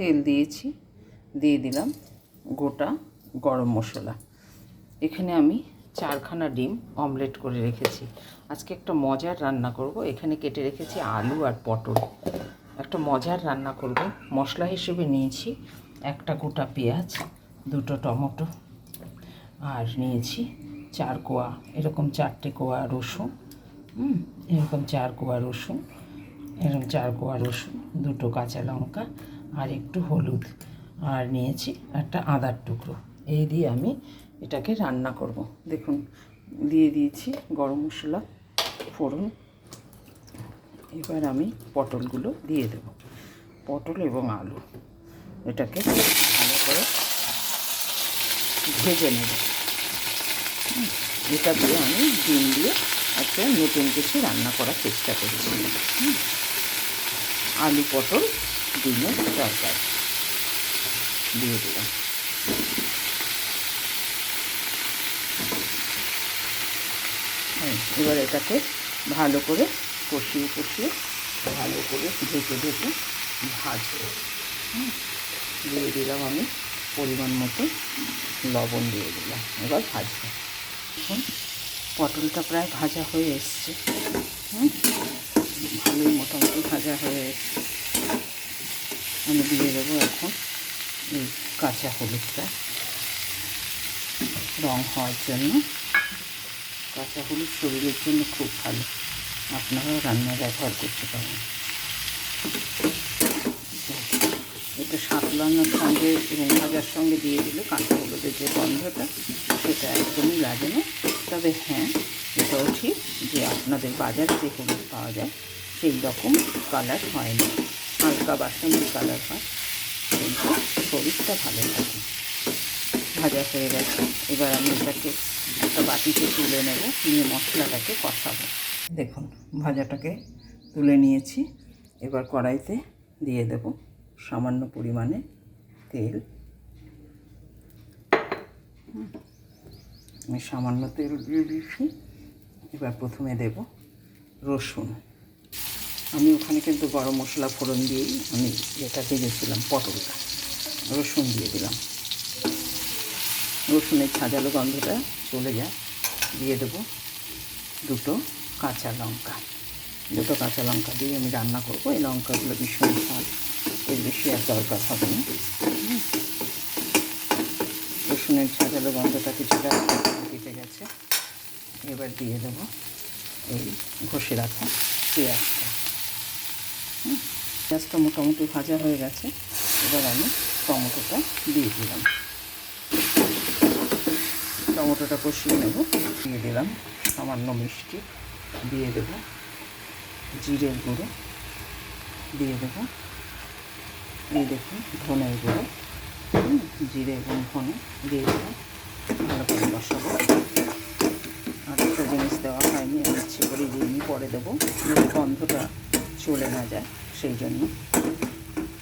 তেল দিয়েছি, দিয়ে দিলাম গোটা গরম মশলা। এখানে আমি চারখানা ডিম অমলেট করে রেখেছি। আজকে একটা মজার রান্না করব। এখানে কেটে রেখেছি আলু আর পটল। একটা মজার রান্না করব। মশলা হিসেবে নিয়েছি একটা গোটা পেঁয়াজ, দুটো টমেটো, আর নিয়েছি চার কোয়া, এরকম চারটে কোয়া রসুন এরকম চার কোয়া রসুন, এরকম চার কোয়া রসুন, দুটো কাঁচা লঙ্কা আর একটু হলুদ। আর নিয়েছি একটা আদার টুকরো। এই দিয়ে আমি এটাকে রান্না করব। দেখুন, দিয়ে দিয়েছি গরম মশলা, ফোড়ন। এবার আমি পটলগুলো দিয়ে দেব। পটল এবং আলু। এটাকে ভালো করে ভেজে নেব। এটা দিয়ে আমি ডিম দিয়ে একটা নতুন কিছু রান্না করার চেষ্টা করছি। আলু পটল ডিমের তরকারি দিয়ে দিলাম হ্যাঁ, এবার এটাকে ভালো করে কষিয়ে কষিয়ে ভালো করে ঢেকে ঢেকে ভাজবো। দিয়ে দিলাম আমি পরিমাণ মতো লবণ দিয়ে দিলাম। এবার ভাজবো। এখন পটলটা প্রায় ভাজা হয়ে এসছে। হুম ভালোই মোটামুটি ভাজা হয়ে এসছে। আমি দিয়ে দেবো এখন এই কাঁচা হলুদটা। রং হওয়ার জন্য। কাঁচা হলুদ শরীরের জন্য খুব ভালো। আপনারাও রান্নায় ব্যবহার করতে পারেন। এটা সাতলানোর সঙ্গে এবং ভাজার সঙ্গে দিয়ে দিলে কাঁচা হলুদের যে গন্ধটা, সেটা একদমই লাগে না। তবে হ্যাঁ এটাও ঠিক যে আপনাদের বাজারে যে হলুদ পাওয়া যায় সেই রকম কালার হয় না। হালকা বাসন্তী কালার হয় কিন্তু শরীরটা ভালো থাকে ভাজা হয়ে গেছে। এবার আমি এটাকে একটা বাটিতে তুলে নেব। নিয়ে মশলাটাকে কষাবো। দেখুন, ভাজাটাকে তুলে নিয়েছি। এবার কড়াইতে দিয়ে দেব সামান্য পরিমাণে তেল। আমি সামান্য তেল দিয়ে দিয়েছি। এবার প্রথমে দেব রসুন। আমি ওখানে কিন্তু গরম মশলা ফোড়ন দিয়েই আমি এটা ভেজেছিলাম পটলটা, রসুন দিয়ে দিলাম। রসুনের ছাজালো গন্ধটা চলে যায়, দিয়ে দেবো দুটো কাঁচা লঙ্কা। দুটো কাঁচা লঙ্কা দিয়ে আমি রান্না করব, এই লঙ্কাগুলো ভীষণ ঝাল এর বেশি আর দরকার হবে না। রসুনের ছাজালো গন্ধটা কিছুটা কেটে গেছে, এবার দিয়ে দেবো এই ঘষে রাখা পেঁয়াজটা। পেঁয়াজটা মোটামুটি ভাজা হয়ে গেছে। এবার আমি টমেটোটা দিয়ে দিলাম। টমেটোটা কষিয়ে নেব। দিয়ে দিলাম সামান্য মিষ্টি। দিয়ে দেব জিরের গুঁড়ো। দিয়ে দেব এই দেখুন ধনের গুঁড়ো। জিরে এবং ধনে দিয়ে দেব। ভালো করে বসাবো আর একটা জিনিস দেওয়া হয়নি, আমি ইচ্ছে করে দিইনি, পরে দেবো। গন্ধটা চলে না যায়। সেই জন্য।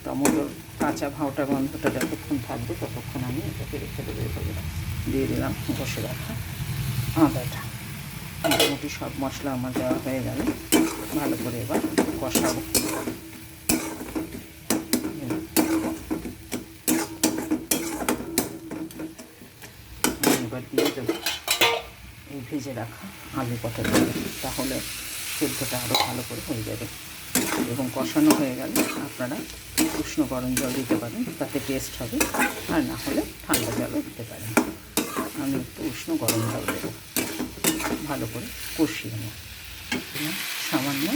টমেটোর কাঁচা ভাওটা গন্ধটা যতক্ষণ থাকবে ততক্ষণ আমি এটাকে রেখে দেবো, এভাবে দিয়ে দিলাম বসে রাখা আদাটা। মোটামুটি সব মশলা আমার দেওয়া হয়ে গেল। ভালো করে এবার কষাবো। এবার দিয়ে দেবো এই ভেজে রাখা আলু কটাটা তাহলে সেদ্ধটা আরও ভালো করে হয়ে যাবে। এবং কষানো হয়ে গেলে আপনারা উষ্ণ গরম জল দিতে পারেন, তাতে টেস্ট হবে। আর না হলে ঠান্ডা জলও দিতে পারেন। আমি একটু উষ্ণ গরম জল দেবো। ভালো করে কষিয়ে নেব। সামান্য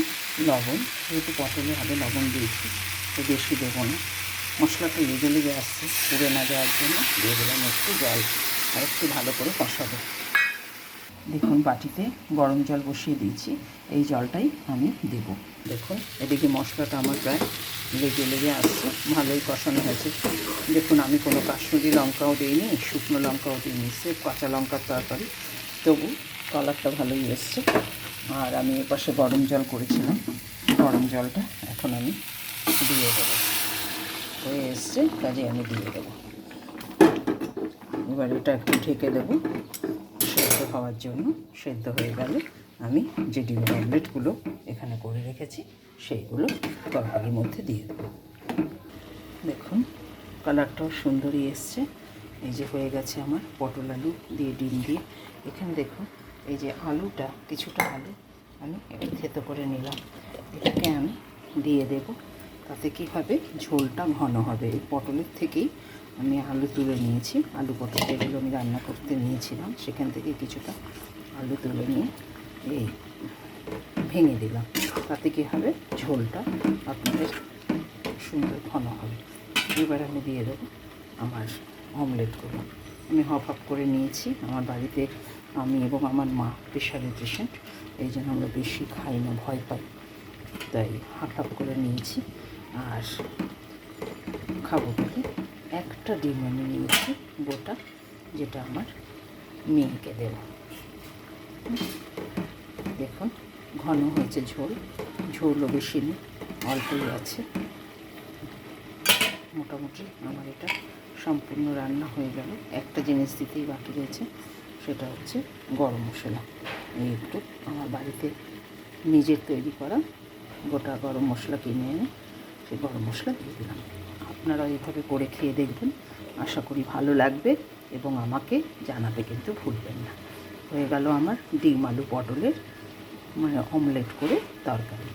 লবণ, যেহেতু পটলে হবে লবণ দিয়েছি, তো বেশি দেবো না। মশলাটা লেগে লেগে আসছে, পুড়ে না যাওয়ার জন্য দিয়ে দিলাম একটু জল। আর একটু ভালো করে কষাবো। দেখুন, বাটিতে গরম জল বসিয়ে দিয়েছি। এই জলটাই আমি দেব। দেখুন, এদিকে মশলাটা আমার প্রায় লেগে লেগে আসছে। ভালোই কষানো হয়েছে। দেখুন, আমি কোনো কাশ্মীরি লঙ্কাও দিইনি, শুকনো লঙ্কাও দিইনি সেফ কাঁচা লঙ্কার তরকারি। তবু কালারটা ভালোই এসছে। আর আমি এপাশে গরম জল করেছিলাম। গরম জলটা এখন আমি দিয়ে দেবো। হয়ে এসছে, কাজে আমি দিয়ে দেবো। এবার এটা একটু ঢেকে দেবো। হওয়ার জন্য সেদ্ধ হয়ে গেলে আমি যে ডিমের অমলেটগুলো এখানে করে রেখেছি, সেইগুলো তরকারির মধ্যে দিয়ে দেবো। দেখুন, কালারটাও সুন্দরই এসছে। এই যে হয়ে গেছে আমার পটল আলু দিয়ে ডিম দিয়ে। এখানে দেখুন, এই যে আলুটা, কিছুটা আলু আমি একটু থেতো করে নিলাম। এটাকে আমি দিয়ে দেব। তাতে কি হবে? ঝোলটা ঘন হবে। এই পটলের থেকেই আমি আলু তুলে নিয়েছি। আলু পটল যেগুলো আমি রান্না করতে নিয়েছিলাম। সেখান থেকে কিছুটা আলু তুলে নিয়ে এই ভেঙে দিলাম। তাতে কী হবে? ঝোলটা আপনাদের সুন্দর ঘন হবে। এবার আমি দিয়ে দেবো আমার অমলেটগুলো আমি হফ হাফ করে নিয়েছি। আমার বাড়িতে আমি এবং আমার মা প্রেশারের পেশেন্ট এই জন্য আমরা বেশি খাই না, ভয় পাই। তাই হাফ হাফ করে নিয়েছি। আর খাব বলে একটা ডিম আমি নিয়েছি, গোটা, যেটা আমার মেয়েকে দেবো। দেখুন, ঘন হয়েছে ঝোল, ঝোলও বেশি নেই, অল্পই আছে। মোটামুটি আমার এটা সম্পূর্ণ রান্না হয়ে গেল। একটা জিনিস দিতেই বাকি রয়েছে, সেটা হচ্ছে গরম মশলা। এই একটু আমার বাড়িতে নিজের তৈরি করা গোটা গরম মশলা কিনে এনে সেই গরম মশলা দিয়ে দিলাম। আপনারা এইভাবে করে খেয়ে দেখবেন, আশা করি ভালো লাগবে এবং আমাকে জানাতে কিন্তু ভুলবেন না। হয়ে গেল আমার ডিম আলু পটলের মানে অমলেট করে তরকারি।